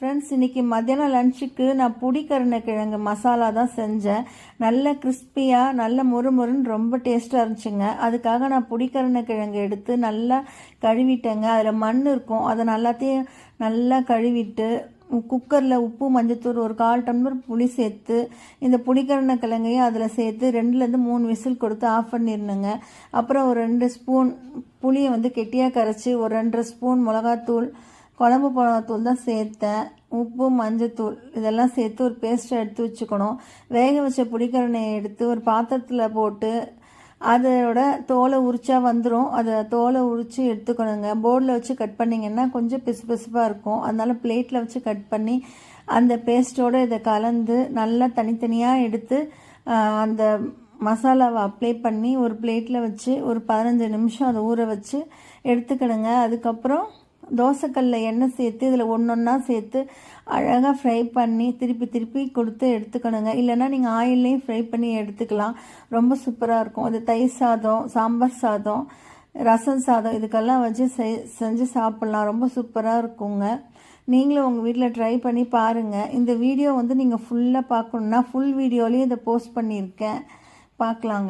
Friends இன்னைக்கு மத்தியானம் லன்ச்சுக்கு நான் புடிக்கருணை கிழங்கு மசாலா தான் செஞ்சேன். நல்ல கிறிஸ்பியாக நல்ல முறுமுறுன்னு ரொம்ப டேஸ்ட்டாக இருந்துச்சுங்க. அதுக்காக நான் புடிக்கருணை கிழங்கு எடுத்து நல்லா கழுவிட்டேங்க. அதில் மண் இருக்கும். அதை நல்லாத்தையும் நல்லா கழுவிட்டு குக்கரில் உப்பு மஞ்சத்தூள் ஒரு கால் டம்ளர் புளி சேர்த்து இந்த புளிக்கரணை கிழங்கையும் அதில் சேர்த்து ரெண்டுலேருந்து மூணு விசில் கொடுத்து ஆஃப் பண்ணிடணுங்க. அப்புறம் ஒரு ரெண்டு ஸ்பூன் புளியை வந்து கெட்டியாக கரைச்சி ஒரு ரெண்டரை ஸ்பூன் மிளகாத்தூள் குழம்பு மிளகாத்தூள் தான் சேர்த்தேன். உப்பு மஞ்சத்தூள் இதெல்லாம் சேர்த்து ஒரு பேஸ்ட்டை எடுத்து வச்சுக்கணும். வேக வச்ச புளிக்கரணையை எடுத்து ஒரு பாத்திரத்தில் போட்டு அதோட தோலை உரிச்சா வந்துடும் அதை தோலை உரித்து எடுத்துக்கணுங்க. போர்டில் வச்சு கட் பண்ணிங்கன்னா கொஞ்சம் பிசு பிசுப்பாக இருக்கும். அதனால் பிளேட்டில் வச்சு கட் பண்ணி அந்த பேஸ்ட்டோடு இதை கலந்து நல்லா தனித்தனியாக எடுத்து அந்த மசாலாவை அப்ளை பண்ணி ஒரு பிளேட்டில் வச்சு ஒரு பதினஞ்சு நிமிஷம் அதை ஊற வச்சு எடுத்துக்கணுங்க. அதுக்கப்புறம் தோசைக்கல்ல எண்ணெய் சேர்த்து இதில் ஒன்று ஒன்றா சேர்த்து அழகாக ஃப்ரை பண்ணி திருப்பி திருப்பி கொடுத்து எடுத்துக்கணுங்க. இல்லைன்னா நீங்கள் ஆயில்லையும் ஃப்ரை பண்ணி எடுத்துக்கலாம். ரொம்ப சூப்பராக இருக்கும். அது தயிர் சாதம் சாம்பார் சாதம் ரசம் சாதம் இதுக்கெல்லாம் வச்சு செய் செஞ்சு சாப்பிட்லாம். ரொம்ப சூப்பராக இருக்குங்க. நீங்களும் உங்கள் வீட்டில் ட்ரை பண்ணி பாருங்கள் இந்த வீடியோ வந்து நீங்கள் ஃபுல்லாக பார்க்கணுன்னா ஃபுல் வீடியோலேயும் இதை போஸ்ட் பண்ணியிருக்கேன். பார்க்கலாங்க.